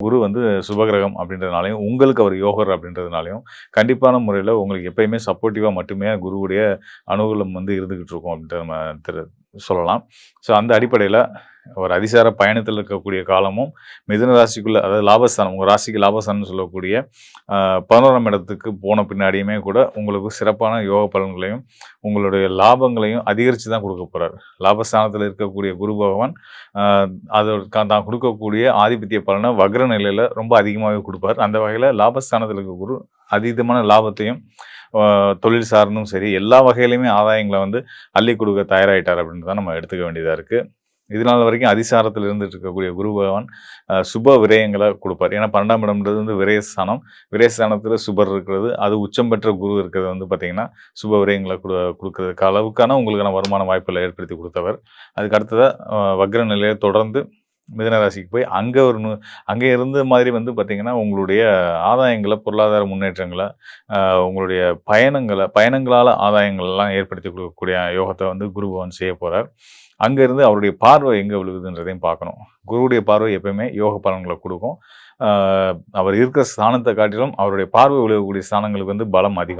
குரு வந்து சுபகிரகம் அப்படின்றதுனாலையும் உங்களுக்கு அவர் யோகர் அப்படின்றதுனாலையும் கண்டிப்பான முறையில் உங்களுக்கு எப்பயுமே சப்போர்ட்டிவாக மட்டுமே குருவுடைய அனுகூலம் வந்து இருந்துக்கிட்டு இருக்கும் அப்படின்ற நம்ம திரு சொல்லலாம். ஸோ அந்த அடிப்படையில் ஒரு அதிசார பயணத்தில் இருக்கக்கூடிய காலமும் மிதுன ராசிக்குள்ள அதாவது லாபஸ்தானம் உங்கள் ராசிக்கு லாபஸ்தானம் சொல்லக்கூடிய பதினோராம் இடத்துக்கு போன பின்னாடியுமே கூட உங்களுக்கு சிறப்பான யோக பலன்களையும் உங்களுடைய லாபங்களையும் அதிகரித்து தான் கொடுக்க போகிறார் லாபஸ்தானத்தில் இருக்கக்கூடிய குரு பகவான் அதற்கு தான் கொடுக்கக்கூடிய ஆதிபத்திய பலனை வக்ர நிலையில் ரொம்ப அதிகமாகவே கொடுப்பார். அந்த வகையில் லாபஸ்தானத்தில் இருக்க குரு அதீதமான லாபத்தையும் தொழில் சார்ந்தும் சரி எல்லா வகையிலையுமே ஆதாயங்களை வந்து அள்ளி கொடுக்க தயாராகிட்டார் அப்படின்னு தான் நம்ம எடுத்துக்க வேண்டியதாக இருக்குது இதனால் வரைக்கும் அதிசாரத்தில் இருந்துட்டு இருக்கக்கூடிய குரு பகவான் சுப விரயங்களை கொடுப்பார். ஏன்னா பன்னெண்டாம் இடம்ன்றது வந்து விரயஸ்தானம். விரயஸ்தானத்தில் சுபர் இருக்கிறது அது உச்சம் பெற்ற குரு இருக்கிறது வந்து பார்த்தீங்கன்னா சுப விரயங்களை கொடு கொடுக்கறதுக்கு அளவுக்கான உங்களுக்கான வருமான வாய்ப்புகளை ஏற்படுத்தி கொடுத்தவர். அதுக்கு அடுத்ததாக வக்ர நிலையை தொடர்ந்து மிதன ராசிக்கு போய் அங்கே ஒரு நு அங்கே இருந்த மாதிரி வந்து பார்த்தீங்கன்னா உங்களுடைய ஆதாயங்களை பொருளாதார முன்னேற்றங்களை உங்களுடைய பயணங்களை பயணங்களால் ஆதாயங்கள்லாம் ஏற்படுத்தி கொடுக்கக்கூடிய யோகத்தை வந்து குரு பகவான் செய்ய போகிறார் அங்கேருந்து அவருடைய பார்வை எங்கே விழுகுதுன்றதையும் பார்க்கணும். குருவுடைய பார்வை எப்பயுமே யோக பலன்களை கொடுக்கும். அவர் இருக்கிற ஸ்தானத்தை காட்டிலும் அவருடைய பார்வை விழுகக்கூடிய ஸ்தானங்களுக்கு வந்து பலம் அதிகம்.